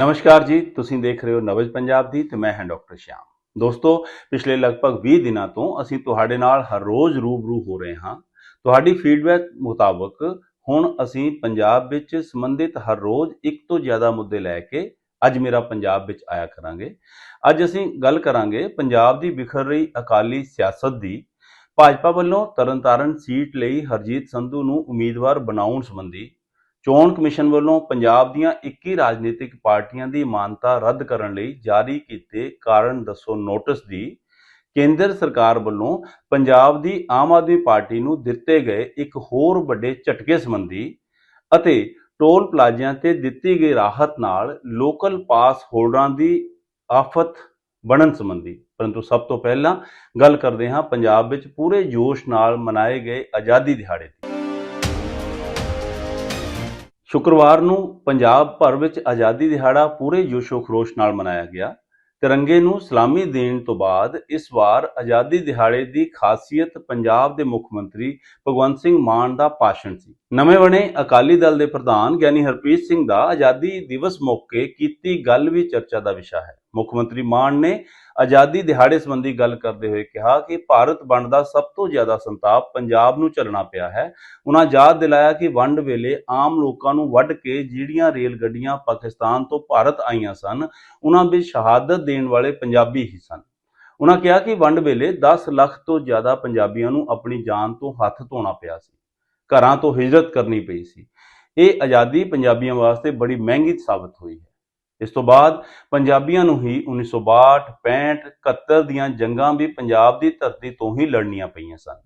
ਨਮਸਕਾਰ ਜੀ, ਤੁਸੀਂ ਦੇਖ ਰਹੇ ਹੋ ਨਵਜ ਪੰਜਾਬ ਦੀ ਤੇ ਮੈਂ ਹਾਂ ਡਾਕਟਰ ਸ਼ਿਆਮ। ਦੋਸਤੋ, ਪਿਛਲੇ ਲਗਭਗ 20 ਦਿਨਾਂ ਤੋਂ ਅਸੀਂ ਤੁਹਾਡੇ ਨਾਲ ਹਰ ਰੋਜ਼ ਰੂਬਰੂ ਹੋ ਰਹੇ ਹਾਂ। ਤੁਹਾਡੀ ਫੀਡਬੈਕ ਮੁਤਾਬਕ ਹੁਣ ਅਸੀਂ ਪੰਜਾਬ ਵਿੱਚ ਸੰਬੰਧਿਤ ਹਰ ਰੋਜ਼ ਇੱਕ ਤੋਂ ਜ਼ਿਆਦਾ ਮੁੱਦੇ ਲੈ ਕੇ ਅੱਜ ਮੇਰਾ ਪੰਜਾਬ ਵਿੱਚ ਆਇਆ ਕਰਾਂਗੇ। ਅੱਜ ਅਸੀਂ ਗੱਲ ਕਰਾਂਗੇ ਪੰਜਾਬ ਦੀ ਵਿਖਰ ਰਹੀ ਅਕਾਲੀ ਸਿਆਸਤ ਦੀ। ਭਾਜਪਾ ਵੱਲੋਂ ਤਰਨਤਾਰਨ ਸੀਟ ਲਈ ਹਰਜੀਤ ਸੰਧੂ ਨੂੰ ਉਮੀਦਵਾਰ ਬਣਾਉਣ ਸੰਬੰਧੀ ਚੋਣ ਕਮਿਸ਼ਨ ਵੱਲੋਂ ਪੰਜਾਬ ਦੀਆਂ 21 ਰਾਜਨੀਤਿਕ ਪਾਰਟੀਆਂ ਦੀ ਮਾਨਤਾ ਰੱਦ ਕਰਨ ਲਈ ਜਾਰੀ ਕੀਤੇ ਕਾਰਨ ਦੱਸੋ ਨੋਟਿਸ ਦੀ ਕੇਂਦਰ ਸਰਕਾਰ ਵੱਲੋਂ ਪੰਜਾਬ ਦੀ ਆਮ ਆਦਮੀ ਪਾਰਟੀ ਨੂੰ ਦਿੱਤੇ ਗਏ ਇੱਕ ਹੋਰ ਵੱਡੇ ਝਟਕੇ ਸੰਬੰਧੀ ਅਤੇ ਟੋਲ ਪਲਾਜ਼ਿਆਂ ਤੇ ਦਿੱਤੀ ਗਈ ਰਾਹਤ ਨਾਲ ਲੋਕਲ ਪਾਸ ਹੋਲਡਰਾਂ ਦੀ ਆਫਤ ਬਣਨ ਸੰਬੰਧੀ। ਪਰੰਤੂ ਸਭ ਤੋਂ ਪਹਿਲਾਂ ਗੱਲ ਕਰਦੇ ਹਾਂ ਪੰਜਾਬ ਵਿੱਚ ਪੂਰੇ ਜੋਸ਼ ਨਾਲ ਮਨਾਏ ਗਏ ਆਜ਼ਾਦੀ ਦਿਹਾੜੇ ਦੀ। ਸ਼ੁੱਕਰਵਾਰ ਨੂੰ ਪੰਜਾਬ ਭਰ ਵਿੱਚ ਆਜ਼ਾਦੀ ਦਿਹਾੜਾ ਪੂਰੇ ਜੋਸ਼ੋ ਖਰੋਸ਼ ਨਾਲ ਮਨਾਇਆ ਗਿਆ। ਤਿਰੰਗੇ ਨੂੰ ਸਲਾਮੀ ਦੇਣ ਤੋਂ ਬਾਅਦ ਇਸ ਵਾਰ ਆਜ਼ਾਦੀ ਦਿਹਾੜੇ ਦੀ ਖਾਸੀਅਤ ਪੰਜਾਬ ਦੇ ਮੁੱਖ ਮੰਤਰੀ ਭਗਵੰਤ ਸਿੰਘ ਮਾਨ ਦਾ ਭਾਸ਼ਣ ਸੀ। ਨਵੇਂ ਬਣੇ ਅਕਾਲੀ ਦਲ ਦੇ ਪ੍ਰਧਾਨ ਗਿਆਨੀ ਹਰਪ੍ਰੀਤ ਸਿੰਘ ਦਾ ਆਜ਼ਾਦੀ ਦਿਵਸ ਮੌਕੇ ਕੀਤੀ ਗੱਲ ਵੀ ਚਰਚਾ ਦਾ ਵਿਸ਼ਾ ਹੈ। ਮੁੱਖ ਮੰਤਰੀ ਮਾਨ ਨੇ ਆਜ਼ਾਦੀ ਦਿਹਾੜੇ ਸੰਬੰਧੀ ਗੱਲ ਕਰਦੇ ਹੋਏ ਕਿਹਾ ਕਿ ਭਾਰਤ ਵੰਡ ਦਾ ਸਭ ਤੋਂ ਜ਼ਿਆਦਾ ਸੰਤਾਪ ਪੰਜਾਬ ਨੂੰ ਝੱਲਣਾ ਪਿਆ ਹੈ। ਉਹਨਾਂ ਯਾਦ ਦਿਲਾਇਆ ਕਿ ਵੰਡ ਵੇਲੇ ਆਮ ਲੋਕਾਂ ਨੂੰ ਵੱਢ ਕੇ ਜਿਹੜੀਆਂ ਰੇਲ ਗੱਡੀਆਂ ਪਾਕਿਸਤਾਨ ਤੋਂ ਭਾਰਤ ਆਈਆਂ ਸਨ ਉਹਨਾਂ ਵਿੱਚ ਸ਼ਹਾਦਤ ਦੇਣ ਵਾਲੇ ਪੰਜਾਬੀ ਹੀ ਸਨ। ਉਹਨਾਂ ਕਿਹਾ ਕਿ ਵੰਡ ਵੇਲੇ 10 ਲੱਖ ਤੋਂ ਜ਼ਿਆਦਾ ਪੰਜਾਬੀਆਂ ਨੂੰ ਆਪਣੀ ਜਾਨ ਤੋਂ ਹੱਥ ਧੋਣਾ ਪਿਆ ਸੀ, ਘਰਾਂ ਤੋਂ ਹਿਜਰਤ ਕਰਨੀ ਪਈ ਸੀ। ਇਹ ਆਜ਼ਾਦੀ ਪੰਜਾਬੀਆਂ ਵਾਸਤੇ ਬੜੀ ਮਹਿੰਗੀ ਸਾਬਤ ਹੋਈ ਹੈ। ਇਸ ਤੋਂ ਬਾਅਦ ਪੰਜਾਬੀਆਂ ਨੂੰ ਹੀ 1962 65 71 ਦੀਆਂ ਜੰਗਾਂ ਵੀ ਪੰਜਾਬ ਦੀ ਧਰਤੀ ਤੋਂ ਹੀ ਲੜਨੀਆਂ ਪਈਆਂ ਸਨ।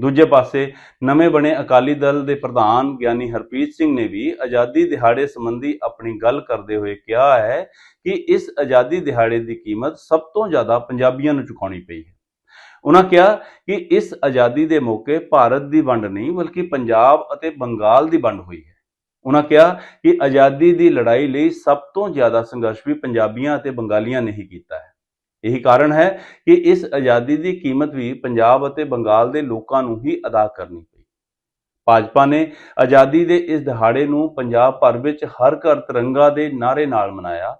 ਦੂਜੇ ਪਾਸੇ ਨਵੇਂ ਬਣੇ ਅਕਾਲੀ ਦਲ ਦੇ ਪ੍ਰਧਾਨ ਗਿਆਨੀ ਹਰਪ੍ਰੀਤ ਸਿੰਘ ਨੇ ਵੀ ਆਜ਼ਾਦੀ ਦਿਹਾੜੇ ਸੰਬੰਧੀ ਆਪਣੀ ਗੱਲ ਕਰਦੇ ਹੋਏ ਕਿਹਾ ਹੈ ਕਿ ਇਸ ਆਜ਼ਾਦੀ ਦਿਹਾੜੇ ਦੀ ਕੀਮਤ ਸਭ ਤੋਂ ਜ਼ਿਆਦਾ ਪੰਜਾਬੀਆਂ ਨੂੰ ਚੁਕਾਉਣੀ ਪਈ ਹੈ। ਉਹਨਾਂ ਕਿਹਾ ਕਿ ਇਸ ਆਜ਼ਾਦੀ ਦੇ ਮੌਕੇ ਭਾਰਤ ਦੀ ਵੰਡ ਨਹੀਂ, ਬਲਕਿ ਪੰਜਾਬ ਅਤੇ ਬੰਗਾਲ ਦੀ ਵੰਡ ਹੋਈ ਹੈ। ਉਹਨਾਂ ਕਿਹਾ ਕਿ ਆਜ਼ਾਦੀ ਦੀ ਲੜਾਈ ਲਈ ਸਭ ਤੋਂ ਜ਼ਿਆਦਾ ਸੰਘਰਸ਼ ਵੀ ਪੰਜਾਬੀਆਂ ਅਤੇ ਬੰਗਾਲੀਆਂ ਨੇ ਹੀ ਕੀਤਾ ਹੈ। ਇਹੀ ਕਾਰਨ ਹੈ ਕਿ ਇਸ ਆਜ਼ਾਦੀ ਦੀ ਕੀਮਤ ਵੀ ਪੰਜਾਬ ਅਤੇ ਬੰਗਾਲ ਦੇ ਲੋਕਾਂ ਨੂੰ ਹੀ ਅਦਾ ਕਰਨੀ ਪਈ। ਭਾਜਪਾ ਨੇ ਆਜ਼ਾਦੀ ਦੇ ਇਸ ਦਿਹਾੜੇ ਨੂੰ ਪੰਜਾਬ ਭਰ ਵਿੱਚ ਹਰ ਘਰ ਤਿਰੰਗਾ ਦੇ ਨਾਅਰੇ ਨਾਲ ਮਨਾਇਆ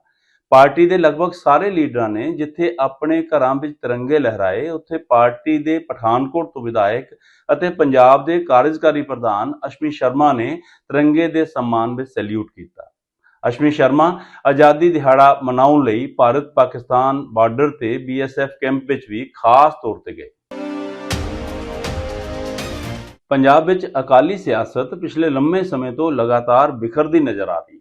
ਪਾਰਟੀ ਦੇ ਲਗਭਗ ਸਾਰੇ ਲੀਡਰਾਂ ਨੇ ਜਿੱਥੇ ਆਪਣੇ ਘਰਾਂ ਵਿੱਚ ਤਿਰੰਗੇ ਲਹਿਰਾਏ, ਉੱਥੇ ਪਾਰਟੀ ਦੇ ਪਠਾਨਕੋਟ ਤੋਂ ਵਿਧਾਇਕ ਅਤੇ ਪੰਜਾਬ ਦੇ ਕਾਰਜਕਾਰੀ ਪ੍ਰਧਾਨ ਅਸ਼ਮੀ ਸ਼ਰਮਾ ਨੇ ਤਿਰੰਗੇ ਦੇ ਸਨਮਾਨ ਵਿੱਚ ਸੈਲਿਊਟ ਕੀਤਾ। ਅਸ਼ਮੀ ਸ਼ਰਮਾ ਆਜ਼ਾਦੀ ਦਿਹਾੜਾ ਮਨਾਉਣ ਲਈ ਭਾਰਤ ਪਾਕਿਸਤਾਨ ਬਾਰਡਰ ਤੇ ਬੀਐਸਐਫ ਕੈਂਪ ਵਿੱਚ ਵੀ ਖਾਸ ਤੌਰ ਤੇ ਗਏ। ਪੰਜਾਬ ਵਿੱਚ ਅਕਾਲੀ ਸਿਆਸਤ ਪਿਛਲੇ ਲੰਮੇ ਸਮੇਂ ਤੋਂ ਲਗਾਤਾਰ ਬਿਖਰਦੀ ਨਜ਼ਰ ਆ ਰਹੀ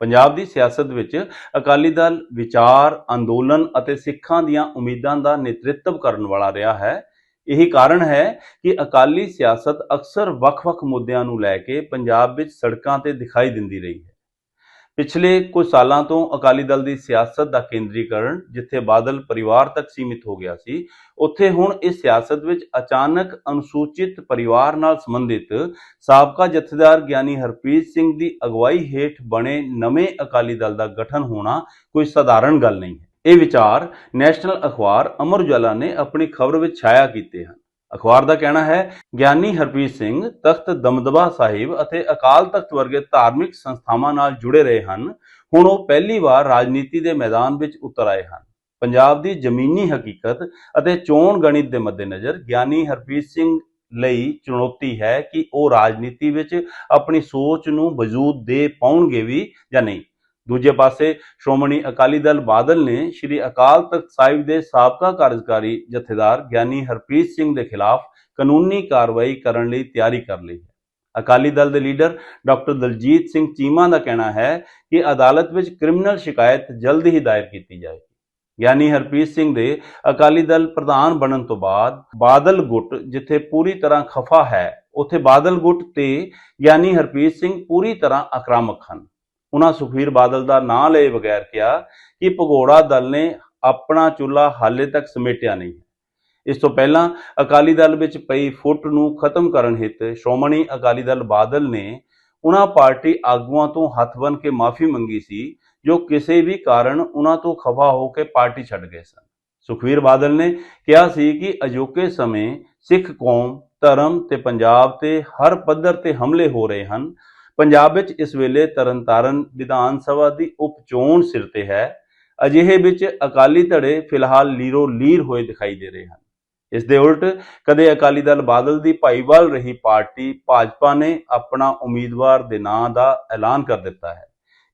ਪੰਜਾਬ ਦੀ ਸਿਆਸਤ ਵਿੱਚ ਅਕਾਲੀ ਦਲ ਵਿਚਾਰ, ਅੰਦੋਲਨ ਅਤੇ ਸਿੱਖਾਂ ਦੀਆਂ ਉਮੀਦਾਂ ਦਾ ਨੇਤ੍ਰਿਤਵ ਕਰਨ ਵਾਲਾ ਰਿਹਾ ਹੈ। ਇਹੀ ਕਾਰਨ ਹੈ ਕਿ ਅਕਾਲੀ ਸਿਆਸਤ ਅਕਸਰ ਵੱਖ-ਵੱਖ ਮੁੱਦਿਆਂ ਨੂੰ ਲੈ ਕੇ ਪੰਜਾਬ ਵਿੱਚ ਸੜਕਾਂ ਤੇ ਦਿਖਾਈ ਦਿੰਦੀ ਰਹੀ ਹੈ। ਪਿਛਲੇ ਕੁਝ ਸਾਲਾਂ ਤੋਂ ਅਕਾਲੀ ਦਲ ਦੀ ਸਿਆਸਤ ਦਾ ਕੇਂਦਰੀਕਰਨ, ਜਿੱਥੇ ਬਾਦਲ ਪਰਿਵਾਰ ਤੱਕ ਸੀਮਿਤ ਹੋ ਗਿਆ ਸੀ, ਉੱਥੇ ਹੁਣ ਇਸ ਸਿਆਸਤ ਵਿੱਚ ਅਚਾਨਕ ਅਨੁਸੂਚਿਤ ਪਰਿਵਾਰ ਨਾਲ ਸੰਬੰਧਿਤ ਸਾਬਕਾ ਜਥੇਦਾਰ ਗਿਆਨੀ ਹਰਪ੍ਰੀਤ ਸਿੰਘ ਦੀ ਅਗਵਾਈ ਹੇਠ ਬਣੇ ਨਵੇਂ ਅਕਾਲੀ ਦਲ ਦਾ ਗਠਨ ਹੋਣਾ ਕੋਈ ਸਧਾਰਨ ਗੱਲ ਨਹੀਂ ਹੈ। ਇਹ ਵਿਚਾਰ ਨੈਸ਼ਨਲ ਅਖਬਾਰ ਅਮਰ ਉਜਾਲਾ ਨੇ ਆਪਣੀ ਖਬਰ ਵਿੱਚ ਛਾਇਆ ਕੀਤੇ ਹਨ। ਅਖਬਾਰ ਦਾ ਕਹਿਣਾ ਹੈ, ਗਿਆਨੀ ਹਰਪ੍ਰੀਤ ਸਿੰਘ ਤਖਤ ਦਮਦਬਾ ਸਾਹਿਬ ਅਤੇ ਅਕਾਲ ਤਖਤ ਵਰਗੇ ਧਾਰਮਿਕ ਸੰਸਥਾਵਾਂ ਨਾਲ ਜੁੜੇ ਰਹੇ ਹਨ। ਹੁਣ ਉਹ ਪਹਿਲੀ ਵਾਰ ਰਾਜਨੀਤੀ ਦੇ ਮੈਦਾਨ ਵਿੱਚ ਉਤਰ ਆਏ ਹਨ। ਪੰਜਾਬ ਦੀ ਜ਼ਮੀਨੀ ਹਕੀਕਤ ਅਤੇ ਚੋਣ ਗਣਿਤ ਦੇ ਮੱਦੇਨਜ਼ਰ ਗਿਆਨੀ ਹਰਪ੍ਰੀਤ ਸਿੰਘ ਲਈ ਚੁਣੌਤੀ ਹੈ ਕਿ ਉਹ ਰਾਜਨੀਤੀ ਵਿੱਚ ਆਪਣੀ ਸੋਚ ਨੂੰ ਵਜੂਦ ਦੇ ਪਾਉਣਗੇ ਵੀ ਜਾਂ ਨਹੀਂ। ਦੂਜੇ ਪਾਸੇ ਸ਼੍ਰੋਮਣੀ ਅਕਾਲੀ ਦਲ ਬਾਦਲ ਨੇ ਸ਼੍ਰੀ ਅਕਾਲ ਤਖਤ ਸਾਹਿਬ ਦੇ ਸਾਬਕਾ ਕਾਰਜਕਾਰੀ ਜਥੇਦਾਰ ਗਿਆਨੀ ਹਰਪ੍ਰੀਤ ਸਿੰਘ ਦੇ ਖਿਲਾਫ ਕਾਨੂੰਨੀ ਕਾਰਵਾਈ ਕਰਨ ਲਈ ਤਿਆਰੀ ਕਰ ਲਈ ਹੈ। ਅਕਾਲੀ ਦਲ ਦੇ ਲੀਡਰ ਡਾਕਟਰ ਦਲਜੀਤ ਸਿੰਘ ਚੀਮਾ ਦਾ ਕਹਿਣਾ ਹੈ ਕਿ ਅਦਾਲਤ ਵਿੱਚ ਕ੍ਰਿਮੀਨਲ ਸ਼ਿਕਾਇਤ ਜਲਦ ਹੀ ਦਾਇਰ ਕੀਤੀ ਜਾਏਗੀ। ਗਿਆਨੀ ਹਰਪ੍ਰੀਤ ਸਿੰਘ ਦੇ ਅਕਾਲੀ ਦਲ ਪ੍ਰਧਾਨ ਬਣਨ ਤੋਂ ਬਾਅਦ ਬਾਦਲ ਗੁੱਟ ਜਿੱਥੇ ਪੂਰੀ ਤਰ੍ਹਾਂ ਖਫਾ ਹੈ, ਉੱਥੇ ਬਾਦਲ ਗੁੱਟ ਤੇ ਗਿਆਨੀ ਹਰਪ੍ਰੀਤ ਸਿੰਘ ਪੂਰੀ ਤਰ੍ਹਾਂ ਆਕਰਾਮਕ ਹਨ। ਉਹਨਾਂ ਸੁਖਵੀਰ ਬਾਦਲ ਦਾ ਨਾਂ ਲਏ ਬਗੈਰ ਕਿਹਾ ਕਿ ਭਗੌੜਾ ਦਲ ਨੇ ਆਪਣਾ ਚੁੱਲ੍ਹਾ ਹਾਲੇ ਤੱਕ ਸਮੇਟਿਆ ਨਹੀਂ ਇਸ ਤੋਂ ਪਹਿਲਾਂ ਅਕਾਲੀ ਦਲ ਵਿੱਚ ਪਈ ਫੁੱਟ ਨੂੰ ਖਤਮ ਕਰਨ ਹਿੱਤ ਸ਼੍ਰੋਮਣੀ ਅਕਾਲੀ ਦਲ ਬਾਦਲ ਨੇ ਉਹਨਾਂ ਪਾਰਟੀ ਆਗੂਆਂ ਤੋਂ ਹੱਥ ਬੰਨ ਕੇ ਮਾਫੀ ਮੰਗੀ ਸੀ, ਜੋ ਕਿਸੇ ਵੀ ਕਾਰਨ ਉਹਨਾਂ ਤੋਂ ਖਫਾ ਹੋ ਕੇ ਪਾਰਟੀ ਛੱਡ ਗਏ ਸਨ। ਸੁਖਵੀਰ ਬਾਦਲ ਨੇ ਕਿਹਾ ਸੀ ਕਿ ਅਜੋਕੇ ਸਮੇਂ ਸਿੱਖ ਕੌਮ, ਧਰਮ ਤੇ ਪੰਜਾਬ ਤੇ ਹਰ ਪੱਧਰ ਤੇ ਹਮਲੇ ਹੋ ਰਹੇ ਹਨ। ਪੰਜਾਬ ਵਿੱਚ ਇਸ ਵੇਲੇ ਤਰਨਤਾਰਨ ਵਿਧਾਨ ਸਭਾ ਦੀ ਉਪ ਚੋਣ ਸਿਰ ਤੇ ਹੈ। ਅਜਿਹੇ ਵਿੱਚ ਅਕਾਲੀ ਧੜੇ ਫਿਲਹਾਲ ਲੀਰੋ ਲੀਰ ਹੋਏ ਦਿਖਾਈ ਦੇ ਰਹੇ ਹਨ। ਇਸ ਦੇ ਉਲਟ ਕਦੇ ਅਕਾਲੀ ਦਲ ਬਾਦਲ ਦੀ ਭਾਈਵਾਲ ਰਹੀ ਪਾਰਟੀ ਭਾਜਪਾ ਨੇ ਆਪਣਾ ਉਮੀਦਵਾਰ ਦੇ ਨਾਂ ਦਾ ਐਲਾਨ ਕਰ ਦਿੱਤਾ ਹੈ।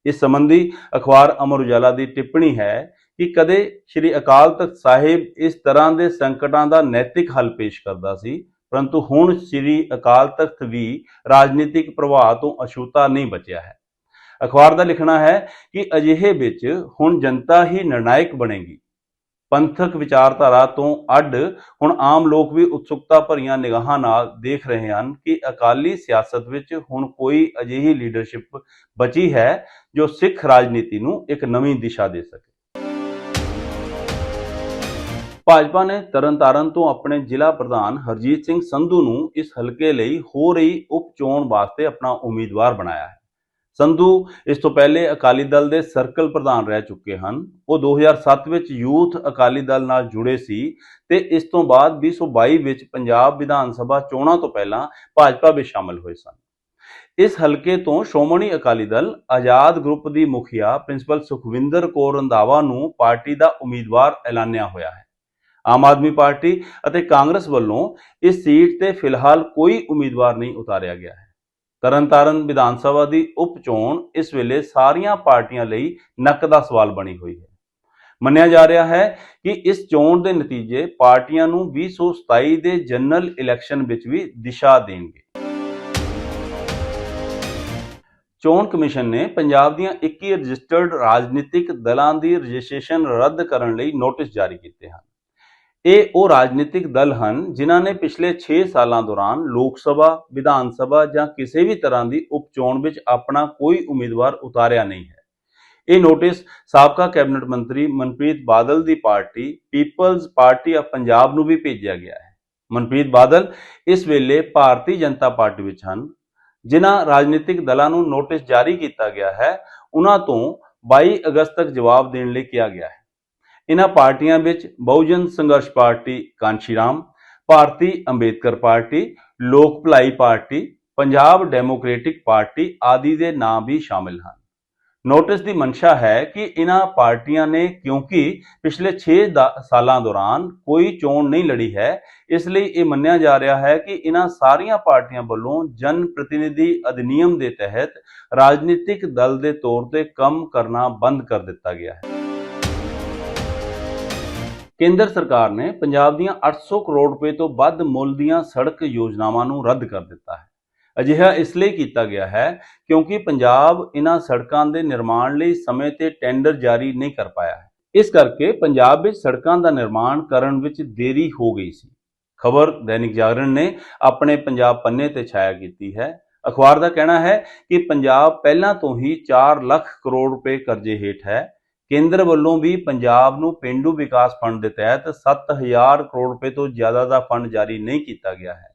ਇਸ ਸੰਬੰਧੀ ਅਖਬਾਰ ਅਮਰ ਉਜਾਲਾ ਦੀ ਟਿੱਪਣੀ ਹੈ ਕਿ ਕਦੇ ਸ੍ਰੀ ਅਕਾਲ ਤਖਤ ਸਾਹਿਬ ਇਸ ਤਰ੍ਹਾਂ ਦੇ ਸੰਕਟਾਂ ਦਾ ਨੈਤਿਕ ਹੱਲ ਪੇਸ਼ ਕਰਦਾ ਸੀ ਪਰੰਤੂ ਹੁਣ ਸ੍ਰੀ ਅਕਾਲ ਤਖਤ ਵੀ ਰਾਜਨੀਤਿਕ ਪ੍ਰਭਾਵ ਤੋਂ ਅਛੂਤਾ ਨਹੀਂ ਬਚਿਆ ਹੈ। ਅਖਬਾਰ ਦਾ ਲਿਖਣਾ ਹੈ ਕਿ ਅਜਿਹੇ ਵਿੱਚ ਹੁਣ ਜਨਤਾ ਹੀ ਨਿਰਣਾਇਕ ਬਣੇਗੀ। ਪੰਥਕ ਵਿਚਾਰਧਾਰਾ ਤੋਂ ਅੱਡ ਹੁਣ ਆਮ ਲੋਕ ਵੀ ਉਤਸੁਕਤਾ ਭਰੀਆਂ ਨਿਗਾਹਾਂ ਨਾਲ ਦੇਖ ਰਹੇ ਹਨ ਕਿ ਅਕਾਲੀ ਸਿਆਸਤ ਵਿੱਚ ਹੁਣ ਕੋਈ ਅਜਿਹੀ ਲੀਡਰਸ਼ਿਪ ਬਚੀ ਹੈ ਜੋ ਸਿੱਖ ਰਾਜਨੀਤੀ ਨੂੰ ਇੱਕ ਨਵੀਂ ਦਿਸ਼ਾ ਦੇ ਸਕੇ। ਭਾਜਪਾ ਨੇ ਤਰਨਤਾਰਨ ਤੋਂ ਆਪਣੇ ਜ਼ਿਲ੍ਹਾ ਪ੍ਰਧਾਨ ਹਰਜੀਤ ਸਿੰਘ ਸੰਧੂ ਨੂੰ ਇਸ ਹਲਕੇ ਲਈ ਹੋ ਰਹੀ ਉਪ ਚੋਣ ਵਾਸਤੇ ਆਪਣਾ ਉਮੀਦਵਾਰ ਬਣਾਇਆ ਹੈ। ਸੰਧੂ ਇਸ ਤੋਂ ਪਹਿਲੇ ਅਕਾਲੀ ਦਲ ਦੇ ਸਰਕਲ ਪ੍ਰਧਾਨ ਰਹਿ ਚੁੱਕੇ ਹਨ। ਉਹ 2007 ਵਿੱਚ ਯੂਥ ਅਕਾਲੀ ਦਲ ਨਾਲ ਜੁੜੇ ਸੀ ਤੇ ਇਸ ਤੋਂ ਬਾਅਦ 2022 ਵਿੱਚ ਪੰਜਾਬ ਵਿਧਾਨ ਸਭਾ ਚੋਣਾਂ ਤੋਂ ਪਹਿਲਾਂ ਭਾਜਪਾ ਵਿੱਚ ਸ਼ਾਮਲ ਹੋਏ ਸਨ। ਇਸ ਹਲਕੇ ਤੋਂ ਸ਼੍ਰੋਮਣੀ ਅਕਾਲੀ ਦਲ ਆਜ਼ਾਦ ਗਰੁੱਪ ਦੀ ਮੁਖੀਆ ਪ੍ਰਿੰਸੀਪਲ ਸੁਖਵਿੰਦਰ ਕੌਰ ਰੰਧਾਵਾ ਨੂੰ ਪਾਰਟੀ ਦਾ ਉਮੀਦਵਾਰ ਐਲਾਨਿਆ ਹੋਇਆ ਹੈ। ਆਮ ਆਦਮੀ ਪਾਰਟੀ ਅਤੇ ਕਾਂਗਰਸ ਵੱਲੋਂ ਇਸ ਸੀਟ ਤੇ ਫਿਲਹਾਲ ਕੋਈ ਉਮੀਦਵਾਰ ਨਹੀਂ ਉਤਾਰਿਆ ਗਿਆ ਹੈ। ਤਰਨਤਾਰਨ ਵਿਧਾਨ ਸਭਾ ਦੀ ਉਪ ਚੋਣ ਇਸ ਵੇਲੇ ਸਾਰੀਆਂ ਪਾਰਟੀਆਂ ਲਈ ਨੱਕ ਦਾ ਸਵਾਲ ਬਣੀ ਹੋਈ ਹੈ। ਮੰਨਿਆ ਜਾ ਰਿਹਾ ਹੈ ਕਿ ਇਸ ਚੋਣ ਦੇ ਨਤੀਜੇ ਪਾਰਟੀਆਂ ਨੂੰ 2027 ਦੇ ਜਨਰਲ ਇਲੈਕਸ਼ਨ ਵਿੱਚ ਵੀ ਦਿਸ਼ਾ ਦੇਣਗੇ। ਚੋਣ ਕਮਿਸ਼ਨ ਨੇ ਪੰਜਾਬ ਦੀਆਂ 21 ਰਜਿਸਟਰਡ ਰਾਜਨੀਤਿਕ ਦਲਾਂ ਦੀ ਰਜਿਸਟ੍ਰੇਸ਼ਨ ਰੱਦ ਕਰਨ ਲਈ ਨੋਟਿਸ ਜਾਰੀ ਕੀਤੇ ਹਨ। ਇਹ ਉਹ ਰਾਜਨੀਤਿਕ ਦਲ ਹਨ ਜਿਨ੍ਹਾਂ ਨੇ ਪਿਛਲੇ 6 ਸਾਲਾਂ ਦੌਰਾਨ ਲੋਕ ਸਭਾ, ਵਿਧਾਨ ਸਭਾ ਜਾਂ ਕਿਸੇ ਵੀ ਤਰ੍ਹਾਂ ਦੀ ਉਪ ਚੋਣ ਵਿੱਚ ਆਪਣਾ ਕੋਈ ਉਮੀਦਵਾਰ ਉਤਾਰਿਆ ਨਹੀਂ ਹੈ। ਇਹ ਨੋਟਿਸ ਸਾਬਕਾ ਕੈਬਨਿਟ ਮੰਤਰੀ ਮਨਪ੍ਰੀਤ ਬਾਦਲ ਦੀ party, People's party of Punjab ਨੂੰ ਵੀ ਭੇਜਿਆ ਗਿਆ ਹੈ। ਮਨਪ੍ਰੀਤ ਬਾਦਲ ਇਸ ਵੇਲੇ ਭਾਰਤੀ ਜਨਤਾ ਪਾਰਟੀ ਵਿੱਚ ਹਨ। ਜਿਨ੍ਹਾਂ ਰਾਜਨੀਤਿਕ ਦਲਾਂ ਨੂੰ ਨੋਟਿਸ ਜਾਰੀ ਕੀਤਾ ਗਿਆ ਹੈ ਉਹਨਾਂ ਤੋਂ 22 ਅਗਸਤ ਤੱਕ ਜਵਾਬ ਦੇਣ ਲਈ ਕਿਹਾ ਗਿਆ ਹੈ। ਇਹਨਾਂ ਪਾਰਟੀਆਂ ਵਿੱਚ Bahujan Sangharsh party Kanshi Ram, Bharti Ambedkar party, Lok Bhalai party, Punjab democratic party ਆਦਿ ਦੇ ਨਾਂ ਵੀ ਸ਼ਾਮਿਲ ਹਨ। ਨੋਟਿਸ ਦੀ ਮਨਸ਼ਾ ਹੈ ਕਿ ਇਹਨਾਂ ਪਾਰਟੀਆਂ ਨੇ ਕਿਉਂਕਿ ਪਿਛਲੇ 6 ਸਾਲਾਂ ਦੌਰਾਨ ਕੋਈ ਚੋਣ ਨਹੀਂ ਲੜੀ ਹੈ, ਇਸ ਲਈ ਇਹ ਮੰਨਿਆ ਜਾ ਰਿਹਾ ਹੈ ਕਿ ਇਹਨਾਂ ਸਾਰੀਆਂ ਪਾਰਟੀਆਂ ਵੱਲੋਂ ਜਨ ਪ੍ਰਤੀਨਿਧੀ ਅਧਿਨਿਯਮ ਦੇ ਤਹਿਤ ਰਾਜਨੀਤਿਕ ਦਲ ਦੇ ਤੌਰ ਤੇ ਕੰਮ ਕਰਨਾ ਬੰਦ ਕਰ ਦਿੱਤਾ ਗਿਆ ਹੈ। ਕੇਂਦਰ ਸਰਕਾਰ ਨੇ ਪੰਜਾਬ ਦੀਆਂ 800 ਕਰੋੜ ਰੁਪਏ ਤੋਂ ਵੱਧ ਮੁੱਲ ਦੀਆਂ ਸੜਕ ਯੋਜਨਾਵਾਂ ਨੂੰ ਰੱਦ ਕਰ ਦਿੱਤਾ ਹੈ। ਅਜਿਹਾ ਇਸ ਲਈ ਕੀਤਾ ਗਿਆ ਹੈ ਕਿਉਂਕਿ ਪੰਜਾਬ ਇਹਨਾਂ ਸੜਕਾਂ ਦੇ ਨਿਰਮਾਣ ਲਈ ਸਮੇਂ ਤੇ ਟੈਂਡਰ ਜਾਰੀ ਨਹੀਂ ਕਰ ਪਾਇਆ ਹੈ। ਇਸ ਕਰਕੇ ਪੰਜਾਬ ਵਿੱਚ ਸੜਕਾਂ ਦਾ ਨਿਰਮਾਣ ਕਰਨ ਵਿੱਚ ਦੇਰੀ ਹੋ ਗਈ ਸੀ। ਖਬਰ ਦੈਨਿਕ ਜਾਗਰਣ ਨੇ ਆਪਣੇ ਪੰਜਾਬ ਪੰਨੇ ਤੇ ਛਾਇਆ ਕੀਤੀ ਹੈ। ਅਖਬਾਰ ਦਾ ਕਹਿਣਾ ਹੈ ਕਿ ਪੰਜਾਬ ਪਹਿਲਾਂ ਤੋਂ ਹੀ 4 ਲੱਖ ਕਰੋੜ ਰੁਪਏ ਕਰਜ਼ੇ ਹੇਠ ਹੈ। ਕੇਂਦਰ ਵੱਲੋਂ ਵੀ ਪੰਜਾਬ ਨੂੰ ਪਿੰਡੂ ਵਿਕਾਸ ਫੰਡ ਦੇ ਤਹਿਤ 7000 ਕਰੋੜ ਰੁਪਏ ਤੋਂ ਜ਼ਿਆਦਾ ਦਾ ਫੰਡ ਜਾਰੀ ਨਹੀਂ ਕੀਤਾ ਗਿਆ ਹੈ।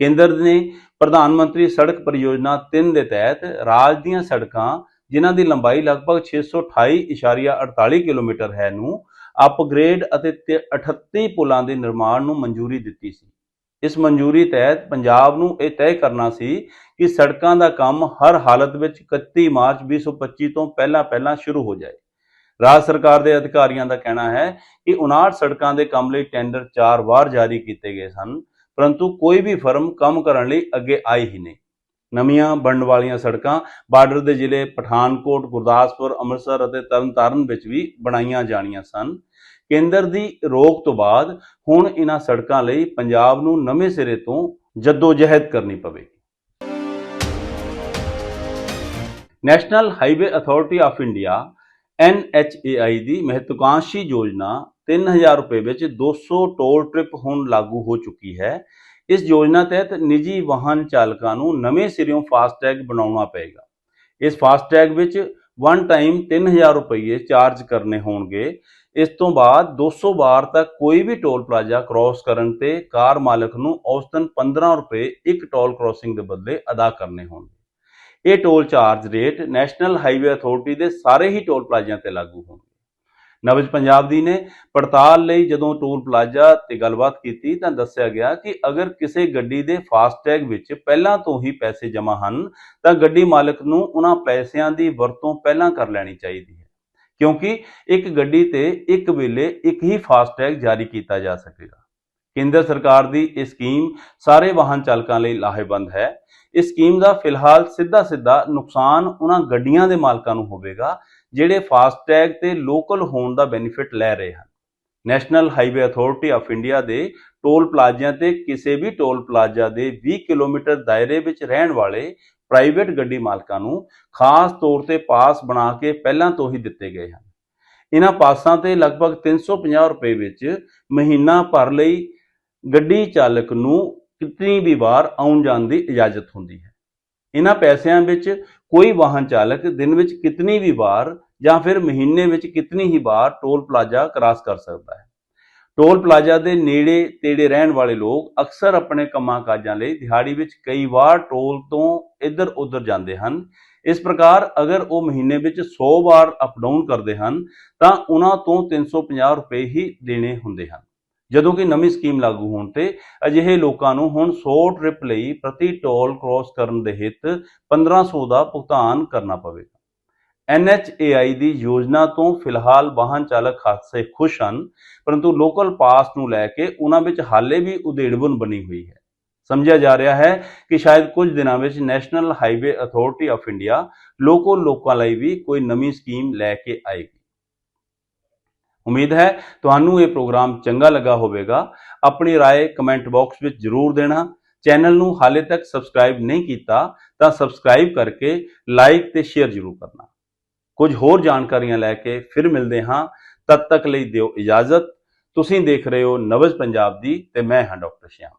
ਕੇਂਦਰ ਨੇ ਪ੍ਰਧਾਨ ਮੰਤਰੀ ਸੜਕ ਪਰਿਯੋਜਨਾ 3 ਦੇ ਤਹਿਤ ਰਾਜ ਦੀਆਂ ਸੜਕਾਂ, ਜਿਨ੍ਹਾਂ ਦੀ ਲੰਬਾਈ ਲਗਭਗ 628.48 ਕਿਲੋਮੀਟਰ ਹੈ, ਨੂੰ ਅਪਗ੍ਰੇਡ ਅਤੇ 38 ਪੁਲਾਂ ਦੇ ਨਿਰਮਾਣ ਨੂੰ ਮਨਜ਼ੂਰੀ ਦਿੱਤੀ ਸੀ। ਇਸ ਮਨਜ਼ੂਰੀ ਤਹਿਤ ਪੰਜਾਬ ਨੂੰ ਇਹ ਤੈਅ ਕਰਨਾ ਸੀ ਕਿ ਸੜਕਾਂ ਦਾ ਕੰਮ ਹਰ ਹਾਲਤ ਵਿੱਚ 31 ਮਾਰਚ 2025 ਤੋਂ ਪਹਿਲਾਂ ਪਹਿਲਾਂ ਸ਼ੁਰੂ ਹੋ ਜਾਏ। ਰਾਜ ਸਰਕਾਰ ਦੇ ਅਧਿਕਾਰੀਆਂ ਦਾ ਕਹਿਣਾ ਹੈ ਕਿ 59 ਸੜਕਾਂ ਦੇ ਕੰਮ ਲਈ ਟੈਂਡਰ 4 ਵਾਰ ਜਾਰੀ ਕੀਤੇ ਗਏ ਸਨ, ਪਰੰਤੂ ਕੋਈ ਵੀ ਫਰਮ ਕੰਮ ਕਰਨ ਲਈ ਅੱਗੇ ਆਈ ਹੀ ਨਹੀਂ। ਨਵੀਆਂ ਬਣਨ ਵਾਲੀਆਂ ਸੜਕਾਂ ਬਾਰਡਰ ਦੇ ਜ਼ਿਲ੍ਹੇ ਪਠਾਨਕੋਟ, ਗੁਰਦਾਸਪੁਰ, ਅੰਮ੍ਰਿਤਸਰ ਅਤੇ ਤਰਨਤਾਰਨ ਵਿੱਚ ਵੀ ਬਣਾਈਆਂ ਜਾਣੀਆਂ ਸਨ। ਕੇਂਦਰ ਦੀ ਰੋਕ ਤੋਂ ਬਾਅਦ ਹੁਣ ਇਹਨਾਂ ਸੜਕਾਂ ਲਈ ਪੰਜਾਬ ਨੂੰ ਨਵੇਂ ਸਿਰੇ ਤੋਂ ਜਦੋਜਹਿਦ ਕਰਨੀ ਪਵੇਗੀ। National highway authority of India NHAI ਦੀ ਮਹੱਤਵਾਕਾਂਸ਼ੀ ਯੋਜਨਾ 3000 ਰੁਪਏ ਵਿੱਚ 200 ਟੋਲ ਟ੍ਰਿਪ ਹੁਣ ਲਾਗੂ ਹੋ ਚੁੱਕੀ ਹੈ। ਇਸ ਯੋਜਨਾ ਤਹਿਤ ਨਿੱਜੀ ਵਾਹਨ ਚਾਲਕਾਂ ਨੂੰ ਨਵੇਂ ਸਿਰਿਓਂ ਫਾਸਟੈਗ ਬਣਾਉਣਾ ਪਏਗਾ। ਇਸ ਫਾਸਟੈਗ ਵਿੱਚ ਵਨ ਟਾਈਮ 3000 ਰੁਪਏ ਚਾਰਜ ਕਰਨੇ ਹੋਣਗੇ। ਇਸ ਤੋਂ ਬਾਅਦ 200 ਵਾਰ ਤੱਕ ਕੋਈ ਵੀ ਟੋਲ ਪਲਾਜ਼ਾ ਕ੍ਰਾਸ ਕਰਨ ਤੇ ਕਾਰ ਮਾਲਕ ਨੂੰ ਔਸਤਨ 15 ਰੁਪਏ ਇੱਕ ਟੋਲ ਕ੍ਰਾਸਿੰਗ ਦੇ ਬਦਲੇ ਅਦਾ ਕਰਨੇ ਹੋਣਗੇ। ਇਹ toll charge rate national highway authority ਦੇ ਸਾਰੇ ਹੀ ਟੋਲ ਪਲਾਜ਼ਿਆਂ ਤੇ ਲਾਗੂ ਹੋਣਗੇ। ਨਵਜ ਪੰਜਾਬ ਦੀ ਨੇ ਪੜਤਾਲ ਲਈ ਜਦੋਂ ਟੋਲ ਪਲਾਜ਼ਾ ਤੇ ਗੱਲਬਾਤ ਕੀਤੀ ਤਾਂ ਦੱਸਿਆ ਗਿਆ ਕਿ ਅਗਰ ਕਿਸੇ ਗੱਡੀ ਦੇ ਫਾਸਟੈਗ ਵਿੱਚ ਪਹਿਲਾਂ ਤੋਂ ਹੀ ਪੈਸੇ ਜਮ੍ਹਾਂ ਹਨ, ਤਾਂ ਗੱਡੀ ਮਾਲਕ ਨੂੰ ਉਹਨਾਂ ਪੈਸਿਆਂ ਦੀ ਵਰਤੋਂ ਪਹਿਲਾਂ ਕਰ ਲੈਣੀ ਚਾਹੀਦੀ ਹੈ, ਕਿਉਂਕਿ ਇੱਕ ਗੱਡੀ ਤੇ ਇੱਕ ਵੇਲੇ ਇੱਕ ਹੀ ਫਾਸਟੈਗ ਜਾਰੀ ਕੀਤਾ ਜਾ ਸਕੇਗਾ। ਕੇਂਦਰ ਸਰਕਾਰ ਦੀ ਇਹ ਸਕੀਮ ਸਾਰੇ ਵਾਹਨ ਚਾਲਕਾਂ ਲਈ ਲਾਹੇਵੰਦ ਹੈ। ਇਸ ਸਕੀਮ ਦਾ ਫਿਲਹਾਲ ਸਿੱਧਾ ਸਿੱਧਾ ਨੁਕਸਾਨ ਉਹਨਾਂ ਗੱਡੀਆਂ ਦੇ ਮਾਲਕਾਂ ਨੂੰ ਹੋਵੇਗਾ, ਜਿਹੜੇ ਫਾਸਟੈਗ ਤੇ ਲੋਕਲ ਹੋਣ ਦਾ ਬੈਨੀਫਿਟ ਲੈ ਰਹੇ ਹਨ। National highway authority of India ਦੇ ਟੋਲ ਪਲਾਜ਼ਿਆਂ ਤੇ ਕਿਸੇ ਵੀ ਟੋਲ ਪਲਾਜ਼ਾ ਦੇ 20 ਕਿਲੋਮੀਟਰ ਦਾਇਰੇ ਵਿੱਚ ਰਹਿਣ ਵਾਲੇ ਪ੍ਰਾਈਵੇਟ ਗੱਡੀ ਮਾਲਕਾਂ ਨੂੰ ਖਾਸ ਤੌਰ ਤੇ ਪਾਸ ਬਣਾ ਕੇ ਪਹਿਲਾਂ ਤੋਂ ਹੀ ਦਿੱਤੇ ਗਏ ਹਨ। ਇਹਨਾਂ ਪਾਸਾਂ ਤੇ ਲਗਭਗ 350 ਰੁਪਏ ਵਿੱਚ ਮਹੀਨਾ ਭਰ ਲਈ ਗੱਡੀ ਚਾਲਕ ਨੂੰ ਕਿਤਨੀ ਵੀ ਵਾਰ ਆਉਣ ਜਾਣ ਦੀ ਇਜਾਜ਼ਤ ਹੁੰਦੀ ਹੈ। ਇਹਨਾਂ ਪੈਸਿਆਂ ਵਿੱਚ ਕੋਈ ਵਾਹਨ ਚਾਲਕ ਦਿਨ ਵਿੱਚ ਕਿਤਨੀ ਵੀ ਵਾਰ ਜਾਂ ਫਿਰ ਮਹੀਨੇ ਵਿੱਚ ਕਿਤਨੀ ਹੀ ਵਾਰ ਟੋਲ ਪਲਾਜ਼ਾ ਕ੍ਰਾਸ ਕਰ ਸਕਦਾ ਹੈ। ਟੋਲ ਪਲਾਜ਼ਾ ਦੇ ਨੇੜੇ ਤੇੜੇ ਰਹਿਣ ਵਾਲੇ ਲੋਕ ਅਕਸਰ ਆਪਣੇ ਕੰਮਾਂ ਕਾਜਾਂ ਲਈ ਦਿਹਾੜੀ ਵਿੱਚ ਕਈ ਵਾਰ ਟੋਲ ਤੋਂ ਇੱਧਰ ਉੱਧਰ ਜਾਂਦੇ ਹਨ। ਇਸ ਪ੍ਰਕਾਰ ਅਗਰ ਉਹ ਮਹੀਨੇ ਵਿੱਚ 100 ਵਾਰ ਅਪ ਡਾਊਨ ਕਰਦੇ ਹਨ ਤਾਂ ਉਹਨਾਂ ਤੋਂ 350 ਰੁਪਏ ਹੀ ਦੇਣੇ ਹੁੰਦੇ ਹਨ। ਜਦੋਂ ਕਿ ਨਵੀਂ ਸਕੀਮ ਲਾਗੂ ਹੋਣ ਤੇ ਅਜਿਹੇ ਲੋਕਾਂ ਨੂੰ ਹੁਣ 100 ਟ੍ਰਿਪ ਲਈ ਪ੍ਰਤੀ ਟੋਲ ਕ੍ਰਾਸ ਕਰਨ ਦੇ ਹਿੱਤ 1500 ਦਾ ਭੁਗਤਾਨ ਕਰਨਾ ਪਵੇਗਾ। NHAI ਦੀ ਯੋਜਨਾ ਤੋਂ ਫਿਲਹਾਲ ਵਾਹਨ ਚਾਲਕ ਹਾਦਸੇ ਖੁਸ਼ ਹਨ, ਪਰੰਤੂ ਲੋਕਲ ਪਾਸ ਨੂੰ ਲੈ ਕੇ ਉਹਨਾਂ ਵਿੱਚ ਹਾਲੇ ਵੀ ਉਧੇੜਬੁਨ ਬਣੀ ਹੋਈ ਹੈ। ਸਮਝਿਆ ਜਾ ਰਿਹਾ ਹੈ ਕਿ ਸ਼ਾਇਦ ਕੁਝ ਦਿਨਾਂ ਵਿੱਚ national highway authority of India local ਲੋਕਾਂ ਲਈ ਵੀ ਕੋਈ ਨਵੀਂ ਸਕੀਮ ਲੈ ਕੇ ਆਏਗੀ। ਉਮੀਦ ਹੈ ਤੁਹਾਨੂੰ ਇਹ ਪ੍ਰੋਗਰਾਮ ਚੰਗਾ ਲੱਗਾ ਹੋਵੇਗਾ ਆਪਣੀ رائے ਕਮੈਂਟ ਬਾਕਸ ਵਿੱਚ ਜ਼ਰੂਰ ਦੇਣਾ ਚੈਨਲ ਨੂੰ ਹਾਲੇ ਤੱਕ ਸਬਸਕ੍ਰਾਈਬ ਨਹੀਂ ਕੀਤਾ ਤਾਂ ਸਬਸਕ੍ਰਾਈਬ ਕਰਕੇ ਲਾਈਕ ਤੇ ਸ਼ੇਅਰ ਜ਼ਰੂਰ ਕਰਨਾ ਕੁਝ ਹੋਰ ਜਾਣਕਾਰੀਆਂ ਲੈ ਕੇ ਫਿਰ ਮਿਲਦੇ ਹਾਂ ਤਦ ਤੱਕ ਲਈ ਦਿਓ ਇਜਾਜ਼ਤ ਤੁਸੀਂ ਦੇਖ ਰਹੇ ਹੋ ਨਵਜ ਪੰਜਾਬ ਦੀ ਤੇ ਮੈਂ ਹਾਂ ਡਾਕਟਰ ਸ਼ਿਆਮ